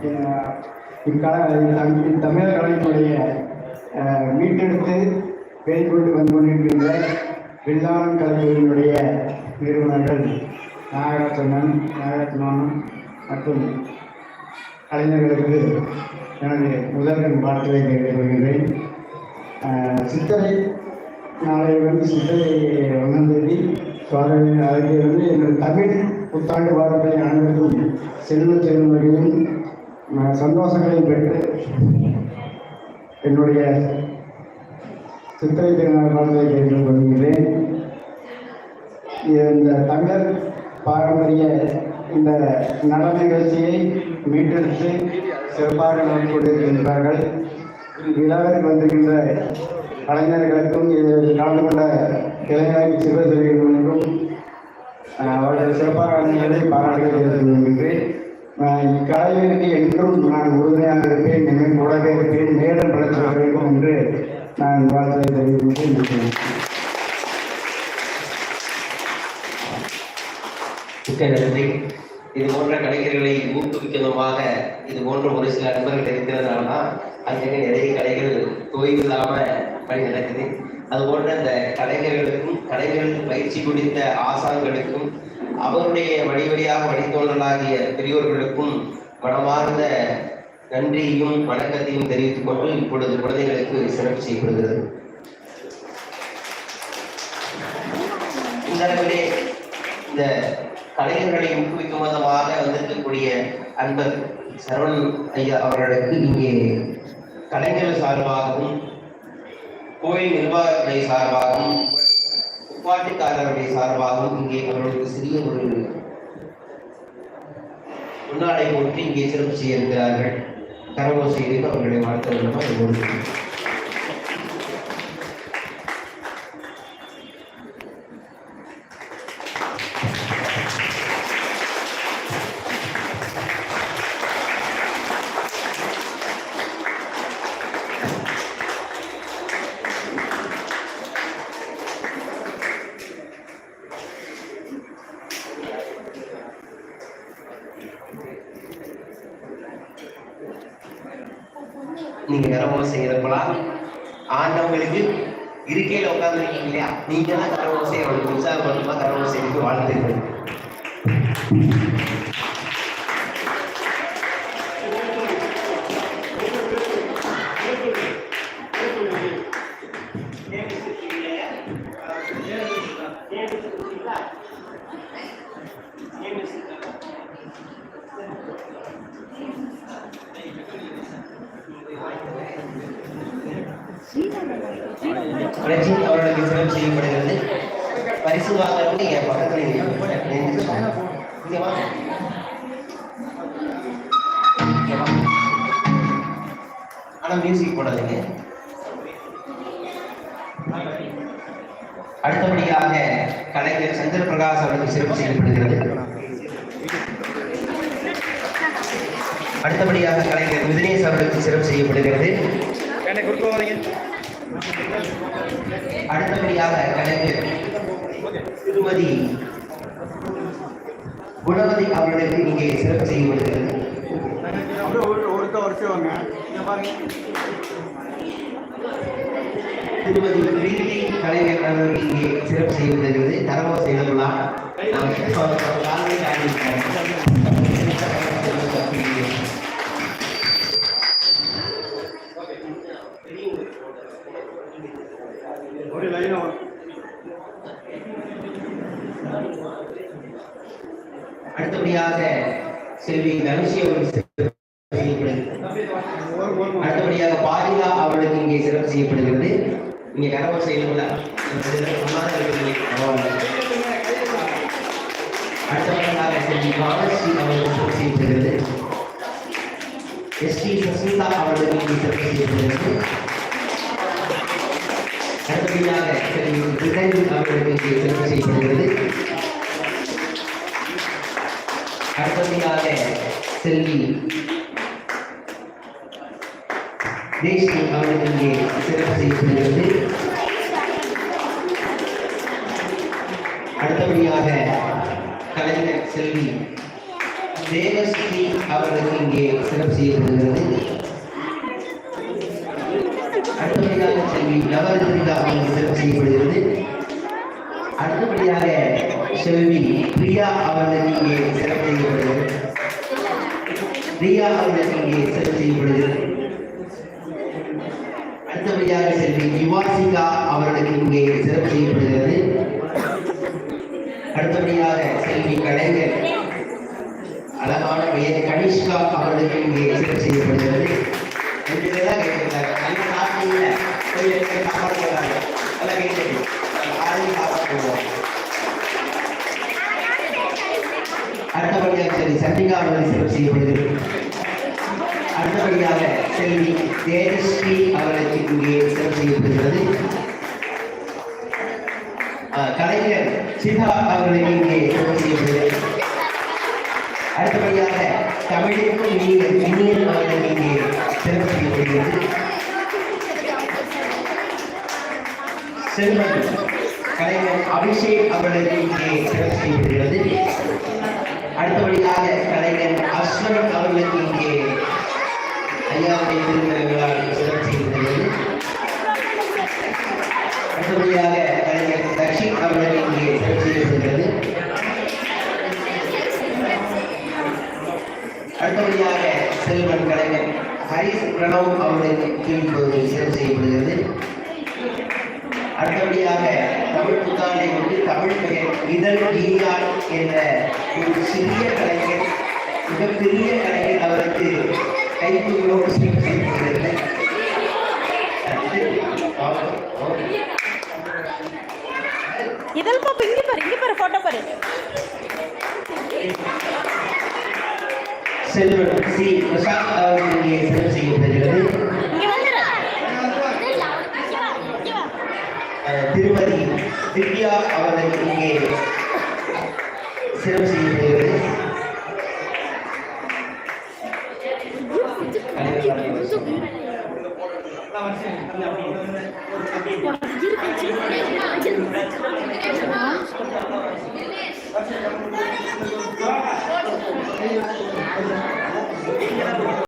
அஹ், இக்கல கலைஞருடைய அஹ், மீட்டெடுத்து வெளிக்கொண்டு வந்து கொண்டிருக்கின்ற வில்லாளன் கலைஞர்களுடைய நிறுவனர்கள் நாகரத்னன் நாகரத்னம் மற்றும் கலைஞர்களுக்கு எனது முதல்வன் வாழ்த்துவை தெரிவித்துக் சித்தரை நாளை வந்து சித்தரை ஒன்றாம் தேதி சுவாமி வந்து எங்கள் தமிழ் புத்தாண்டு வாழ்க்கை அனைவருக்கும் செல்வ சந்தோஷங்களை பெற்று என்னுடைய சித்திரை திருநாள் வாழ்த்துவை கேட்டுக் கொள்கிறேன் இந்த தமிழர் பாரம்பரிய இந்த நடன நிகழ்ச்சியை மீட்டெடுத்து சிறப்பாக நடந்து கொண்டிருக்கின்றார்கள். விழாவிற்கு வந்திருக்கின்ற கலைஞர்களுக்கும் இதில் கலந்து கொண்ட இளைஞர் சிவசெல்விகளுக்கும் அவர்கள் சிறப்பாக அணிகளை பாராட்டுகள் இக்கலைஞருக்கு என்றும் நான் உறுதுணையாக இருப்பேன். எங்கள் கூடவே இருப்பேன். மேலும் வளர்ச்சி வேண்டும் என்று நான் வாழ்த்துறை தெரிவித்து மிக்க நன்றி இது போன்ற கலைஞர்களை ஊக்குவிக்கணுமாக இது போன்ற ஒரு சில நண்பர்கள் இருக்கிறதுனால தான் அங்கங்கே நிறைய கலைகள் தொய்வு இல்லாம பணி நடக்குது. அது போன்ற இந்த கலைஞர்களுக்கும் கலைஞர்களுக்கு பயிற்சி கொடுத்த ஆசான்களுக்கும் அவருடைய வழி வழியாக வழித்தோழனாகிய பெரியோர்களுக்கும் மனமார்ந்த நன்றியையும் வணக்கத்தையும் தெரிவித்துக் கொண்டு இப்பொழுது குழந்தைகளுக்கு சிறப்பு செய்யப்படுகிறது. இந்த அளவிலே இந்த கலைஞர்களை ஊக்குவிக்கும் விதமாக வந்திருக்கக்கூடிய அன்பர் சரவணன் ஐயா அவர்களுக்கு இங்கே கலைஞர் சார்பாகவும் கோயில் நிர்வாகத்துறை சார்பாகவும் பாட்டுக்காரருடைய சார்பாகவும் இங்கே அவர்களுக்கு சிறிய ஒரு முன்னாடை போட்டு இங்கே சிறப்பு செய்ய இருக்கிறார்கள். செய்து அவர்களை வாழ்த்த வேண்டுமா நீங்கள் நீங்க கரவம் செய்யறப்பலாம் ஆண்டவங்களுக்கு இருக்கையில உட்கார்ந்துருக்கீங்க இல்லையா? நீங்க தான் கரவம் செய்ய அவளுக்கு உற்சாகப்படுத்தமா கரவம் செய்து வாழ்த்துக்கள் புரட்சி அவர்களுக்கு சிறப்பு செய்யப்படுகிறது. பரிசு வாங்குறதுக்கு என் பக்கத்துல நின்னு- வாங்க. ஆனா மியூசிக் போடாதீங்க. அடுத்தபடியாக கலைஞர் சந்திர பிரகாஷ் அவர்களுக்கு சிறப்பு செய்யப்படுகிறது. அடுத்தபடியாக கலைஞர் விதினேஷ் அவர்களுக்கு சிறப்பு செய்யப்படுகிறது. அடுத்தபடியாக கலைஞர் திருமதி குணவதி அவர்களுக்கு இங்கே சிறப்பு செய்யப்படுகிறது திருமதி பிரீத்தி கலைஞர் அவர்கள் இங்கே சிறப்பு செய்யப்படுகிறது தரவோ செய்யலாம் ஒரு அடுத்தபடியாக செல்வி தனுஷி அவர்கள் செய்யப்படுகிறது. அடுத்தபடியாக பாரிலா அவர்களுக்கு இங்கே சிறப்பு செய்யப்படுகிறது. இங்கே கரவோ செய்யணும்ல அடுத்தபடியாக செல்வி பாலஸ்ரீ அவர்களுக்கு சிறப்பு செய்யப்படுகிறது. எஸ் டி சசிதா அவர்களுக்கு இங்கே சிறப்பு செய்யப்படுகிறது. அடுத்தபடியாக செல்வி அவர்களுக்கு இங்கே சிறப்பு செய்யப்படுகிறது. அடுத்தபடியாக செல்வி தேஷ்மி அவர்களுக்கு இங்கே சிறப்பு செய்யப்படுகிறது அடுத்தபடியாக கலைஞர் செல்வி தேவஸ்ரீ அவர்களுக்கு இங்கே சிறப்பு செய்யப்படுகிறது அடுத்தபடியாக செல்வி நவரத்னிகா அவர்களுக்கு சிறப்பு செய்யப்படுகிறது அடுத்தபடியாக செல்வி பிரியா அவர்களுக்கு இங்கே சிறப்பு செய்யப்படுகிறது. பிரியா அவர்களுக்கு இங்கே சிறப்பு செய்யப்படுகிறது. அடுத்தபடியாக செல்வி யுவாசிகா அவர்களுக்கு இங்கே சிறப்பு செய்யப்படுகிறது. அடுத்தபடியாக செல்வி கலைஞர் அழகான பெயர் கனிஷ்கா அவர்களுக்கு இங்கே சிறப்பு செய்யப்படுகிறது. ரெண்டு பேர் நல்ல சாப்பிட்டீங்க சாப்பாடு செல்வி சந்திகா சிறப்பு செய்யப்படுகிறது அடுத்தபடியாக செல்வி தேஜஸ்ரீ அவர்களுக்கு இங்கே சிறப்பு செய்யப்படுகிறது. கலைஞர் சிதா அவர்களுக்கு இங்கே சிறப்பு செய்யப்படுகிறது அடுத்தபடியாக தமிழுக்கும் இனிய இனியன் அவர்களுக்கு இங்கே சிறப்பு செய்யப்படுகிறது. செல்வன் கலைஞர் அபிஷேக் அவர்களுக்கு இங்கே சிறப்பு செய்யப்படுகிறது. அடுத்தபடியாக கலைஞர் அஸ்வன் அவர்களுக்கு இங்கே ஐயாவுடைய திருமணங்களால் சிறப்பு செய்யப்படுகிறது அடுத்தபடியாக கலைஞர் தக்ஷித் அவர்களுக்கு இங்கே சிறப்பு செய்யப்படுகிறது அடுத்தபடியாக செல்வன் கலைஞர் ஹரிஸ் பிரணவ் அவர்களுக்கு கீழ்ப்பகுதியில் சிறப்பு செய்யப்படுகிறது அடுத்தபடியாக தமிழ் புத்தாண்டை கொண்டு தமிழ் பெயர் இதழ் ஈயான் என்ற ஒரு சிறிய கலைஞர் மிகப்பெரிய கலைஞர் அவருக்கு சிறப்பு செய்யப்படுகிறது இதழ் பாப்பு இங்க பாரு இங்க பாரு போட்டோ பாரு. செல்வன் சி. பிரசாத் அவர்களுக்கு இங்கே செய்யப்படுகிறது இங்க வந்துரு அஹ், திருமதி அவர்கள் இங்கே சிறப்பு செய்யப்படுகிறது